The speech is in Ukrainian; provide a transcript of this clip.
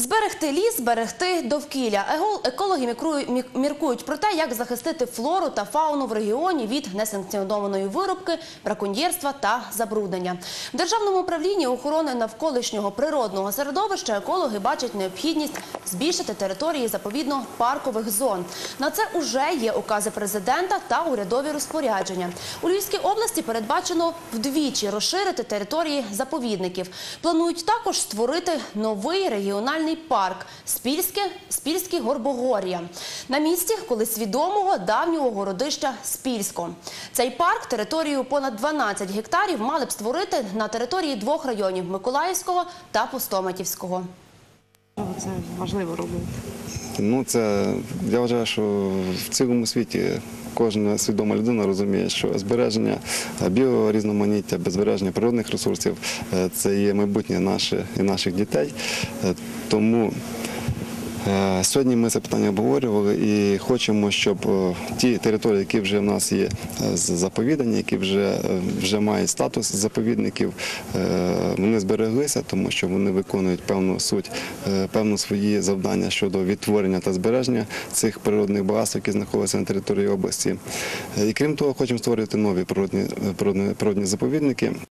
Зберегти ліс, зберегти довкілля. Екологи міркують про те, як захистити флору та фауну в регіоні від несанкціонованої вирубки, браконьєрства та забруднення. В Державному управлінні охорони навколишнього природного середовища екологи бачать необхідність збільшити території заповідно-паркових зон. На це уже є укази президента та урядові розпорядження. У Львівській області передбачено вдвічі розширити території заповідників. Планують також створити новий регіональний парк Спільське Спільське Горбогор'я на місці колись відомого давнього городища Спільсько. Цей парк територію понад 12 гектарів мали б створити на території двох районів Миколаївського та Пустоматівського. Це важливо робити. Ну, це я вважаю, що в цілому світі кожна свідома людина розуміє, що збереження біорізноманіття, без збереження природних ресурсів е, це є майбутнє наше і наших дітей. Е, Тому сьогодні ми це питання обговорювали і хочемо, щоб е, ті території, які вже в нас є е, заповідані, які вже, е, вже мають статус заповідників, е, вони збереглися, тому що вони виконують певну суть, е, певну свої завдання щодо відтворення та збереження цих природних багатств, які знаходяться на території області. Е, І крім того, хочемо створити нові природні, природні, природні заповідники.